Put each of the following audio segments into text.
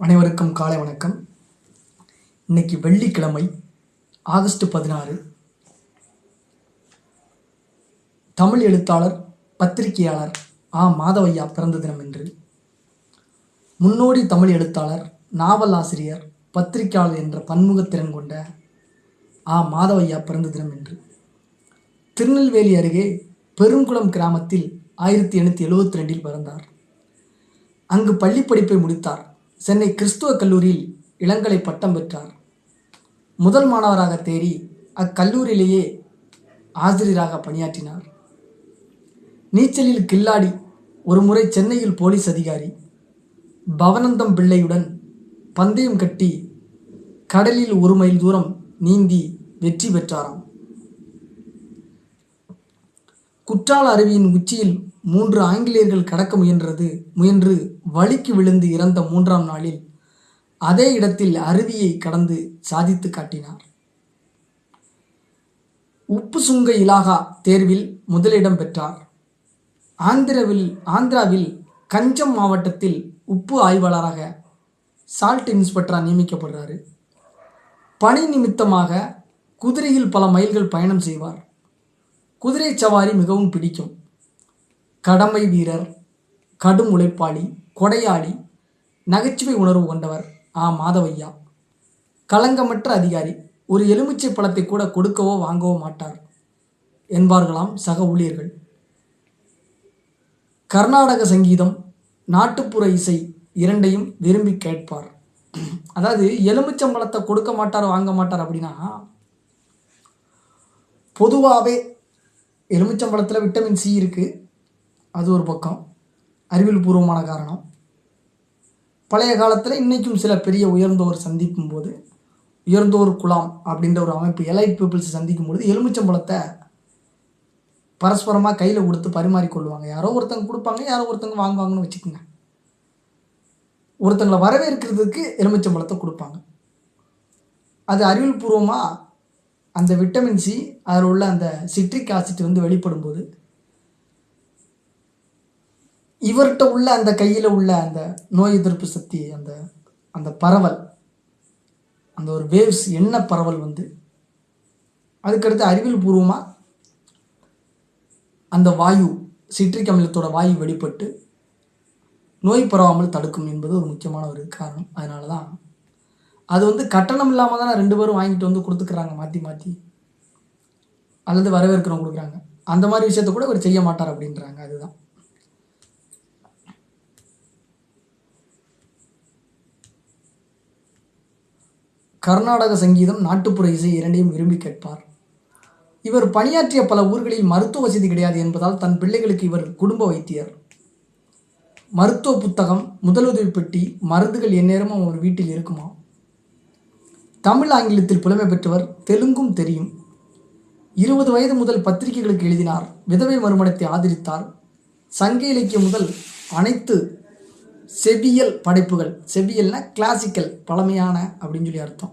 அனைவருக்கும் காலை வணக்கம். இன்னைக்கு வெள்ளிக்கிழமை ஆகஸ்ட் பதினாறு. தமிழ் எழுத்தாளர் பத்திரிகையாளர் ஆ. மாதவையா பிறந்த தினம் என்று முன்னோடி தமிழ் எழுத்தாளர் நாவல் ஆசிரியர் பத்திரிகையாளர் என்ற பன்முகத்திறன் கொண்ட ஆ. மாதவையா பிறந்த தினம் என்று திருநெல்வேலி அருகே பெருங்குளம் கிராமத்தில் ஆயிரத்தி எண்ணூற்றி எழுபத்தி ரெண்டில் பிறந்தார். அங்கு பள்ளி படிப்பை முடித்தார். சென்னை கிறிஸ்துவ கல்லூரியில் இளங்கலை பட்டம் பெற்றார். முதல் மாணவராக தேறி அக்கல்லூரியிலேயே ஆசிரியராக பணியாற்றினார். நீச்சலில் கில்லாடி ஒருமுறை சென்னையில் போலீஸ் அதிகாரி பவனந்தம் பிள்ளையுடன் பந்தயம் கட்டி கடலில் ஒரு மைல் தூரம் நீந்தி வெற்றி பெற்றாராம். குற்றால அருவியின் உச்சியில் மூன்று ஆங்கிலேயர்கள் கடக்க முயன்றது முயன்று வழிக்கு விழுந்து இறந்த மூன்றாம் நாளில் அதே இடத்தில் அருவியை கடந்து சாதித்து காட்டினார். உப்பு சுங்க இலாகா தேர்வில் முதலிடம் பெற்றார். ஆந்திராவில் ஆந்திராவில் கஞ்சம் மாவட்டத்தில் உப்பு ஆய்வாளராக சால்ட் இன்ஸ்பெக்டராக நியமிக்கப்படுறாரு. பணி நிமித்தமாக குதிரையில் பல மைல்கள் பயணம் செய்வார். குதிரை சவாரி மிகவும் பிடிக்கும். கடமை வீரர் கடும் உழைப்பாளி கொடையாளி நகைச்சுவை உணர்வு கொண்டவர் ஆ. மாதவையா. களங்கமற்ற அதிகாரி ஒரு எலுமிச்சை பழத்தை கூட கொடுக்கவோ வாங்கவோ மாட்டார் என்பார்களாம் சக ஊழியர்கள். கர்நாடக சங்கீதம் நாட்டுப்புற இசை இரண்டையும் விரும்பி கேட்பார். அதாவது எலுமிச்சம்பழத்தை கொடுக்க மாட்டார் வாங்க மாட்டார் அப்படின்னா பொதுவாகவே எலுமிச்சம்பழத்தில் விட்டமின் சி இருக்குது அது ஒரு பக்கம். அறிவியல் பூர்வமான காரணம். பழைய காலத்தில் இன்றைக்கும் சில பெரிய உயர்ந்தோர் சந்திக்கும் போது உயர்ந்தோர் குலாம் அப்படின்ற ஒரு அமைப்பு எலைட் பீப்புள்ஸ் சந்திக்கும் பொழுது எலுமிச்சம்பழத்தை பரஸ்பரமாக கையில் கொடுத்து பரிமாறிக்கொள்வாங்க யாரோ ஒருத்தங்க கொடுப்பாங்க யாரோ ஒருத்தங்க வாங்குவாங்கன்னு வச்சுக்கோங்க. ஒருத்தங்களை வரவேற்கிறதுக்கு எலுமிச்சம்பழத்தை கொடுப்பாங்க. அது அறிவியல் பூர்வமாக அந்த விட்டமின் சி அதில் உள்ள அந்த சிட்ரிக் ஆசிட் வந்து வெளிப்படும் போது இவர்கிட்ட உள்ள அந்த கையில் உள்ள அந்த நோய் எதிர்ப்பு சக்தி அந்த அந்த பரவல் அந்த ஒரு வேவ்ஸ் என்ன பரவல் வந்து அதுக்கடுத்து அறிவியல் பூர்வமாக அந்த வாயு சிட்ரிக் அமிலத்தோட வாயு வெளிப்பட்டு நோய் பரவாமல் தடுக்கும் என்பது ஒரு முக்கியமான ஒரு காரணம். அதனால தான் அது வந்து கட்டணம் இல்லாமல் தானே ரெண்டு பேரும் வாங்கிட்டு வந்து கொடுத்துக்கிறாங்க மாற்றி மாற்றி அல்லது வரவேற்கிறவங்க கொடுக்குறாங்க. அந்த மாதிரி விஷயத்த கூட அவர் செய்ய மாட்டார் அப்படின்றாங்க. அதுதான். கர்நாடக சங்கீதம் நாட்டுப்புற இசை இரண்டையும் விரும்பி கேட்பார். இவர் பணியாற்றிய பல ஊர்களில் மருத்துவ வசதி கிடையாது என்பதால் தன் பிள்ளைகளுக்கு இவர் குடும்ப வைத்தியர். மருத்துவ புத்தகம் முதலுதவி பெட்டி மருந்துகள் எந்நேரமும் அவர் வீட்டில் இருக்குமா? தமிழ் ஆங்கிலத்தில் புலமை பெற்றவர் தெலுங்கும் தெரியும். இருபது வயது முதல் பத்திரிகைகளுக்கு எழுதினார். விதவை மறுமணத்தை ஆதரித்தார். சங்க இலக்கியம் முதல் அனைத்து செவ்வியல் படைப்புகள். செவியல்னால் கிளாசிக்கல் பழமையான அப்படின்னு சொல்லி அர்த்தம்.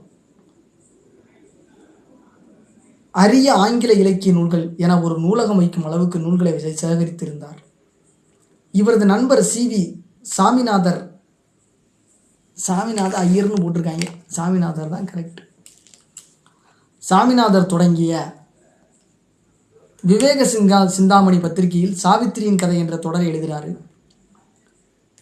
அரிய ஆங்கில இலக்கிய நூல்கள் என ஒரு நூலகம் வைக்கும் அளவுக்கு நூல்களை சேகரித்திருந்தார். இவரது நண்பர் சி வி சாமிநாதர். சாமிநாதர் ஐயர்னு போட்டிருக்காங்க. சாமிநாதர் தான் கரெக்ட் சாமிநாதர் தொடங்கிய விவேக சிங்கா சிந்தாமணி பத்திரிகையில் சாவித்திரியின் கதை என்ற தொடரை எழுதுகிறாரு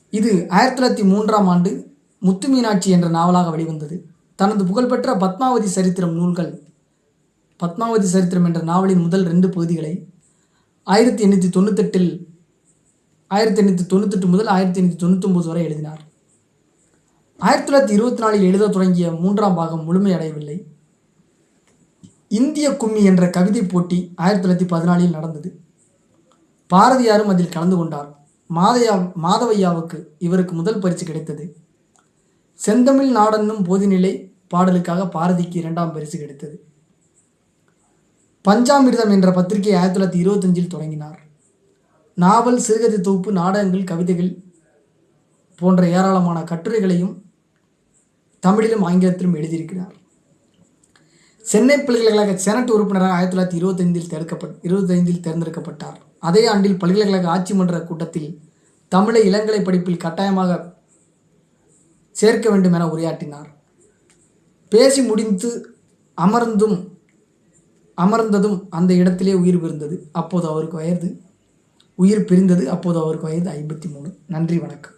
இது ஆயிரத்தி தொள்ளாயிரத்தி மூன்றாம் ஆண்டு முத்து மீனாட்சி என்ற நாவலாக வெளிவந்தது. தனது புகழ்பெற்ற பத்மாவதி சரித்திரம் நூல்கள் பத்மாவதி சரித்திரம் என்ற நாவலின் முதல் ரெண்டு பகுதிகளை ஆயிரத்தி எண்ணூற்றி தொண்ணூத்தெட்டில் ஆயிரத்தி எண்ணூற்றி தொண்ணூத்தெட்டு முதல் ஆயிரத்தி எண்ணூற்றி தொண்ணூத்தொம்பது வரை எழுதினார். ஆயிரத்தி தொள்ளாயிரத்தி இருபத்தி நாலில் எழுத தொடங்கிய மூன்றாம் பாகம் முழுமையடையவில்லை. இந்திய கும்மி என்ற கவிதை போட்டி ஆயிரத்தி தொள்ளாயிரத்தி பதினாலில் நடந்தது. பாரதியாரும் அதில் கலந்து கொண்டார். மாதையா மாதவையாவுக்கு இவருக்கு முதல் பரிசு கிடைத்தது. செந்தமிழ் நாடனும் போதிநிலை பாடலுக்காக பாரதிக்கு இரண்டாம் பரிசு கிடைத்தது. பஞ்சாமிர்தம் என்ற பத்திரிகை ஆயிரத்தி தொள்ளாயிரத்தி இருபத்தஞ்சில் தொடங்கினார். நாவல் சிறுகதை தொகுப்பு நாடகங்கள் கவிதைகள் போன்ற ஏராளமான கட்டுரைகளையும் தமிழிலும் ஆங்கிலத்திலும் எழுதியிருக்கிறார். சென்னை பல்கலைக்கழக செனட் உறுப்பினராக ஆயிரத்தி தொள்ளாயிரத்தி இருபத்தைந்தில் தேர்க்கப்பட் இருபத்தைந்தில் தேர்ந்தெடுக்கப்பட்டார். அதே ஆண்டில் பல்கலைக்கழக ஆட்சி மன்ற கூட்டத்தில் தமிழை இளங்கலை படிப்பில் கட்டாயமாக சேர்க்க வேண்டும் என உரையாற்றினார். பேசி முடிந்து அமர்ந்தும் அமர்ந்ததும் அந்த இடத்திலே உயிர் பிரிந்தது. அப்போது அவருக்கு வயது உயிர் பிரிந்தது. அப்போது அவருக்கு வயது ஐம்பத்தி மூணு. நன்றி வணக்கம்.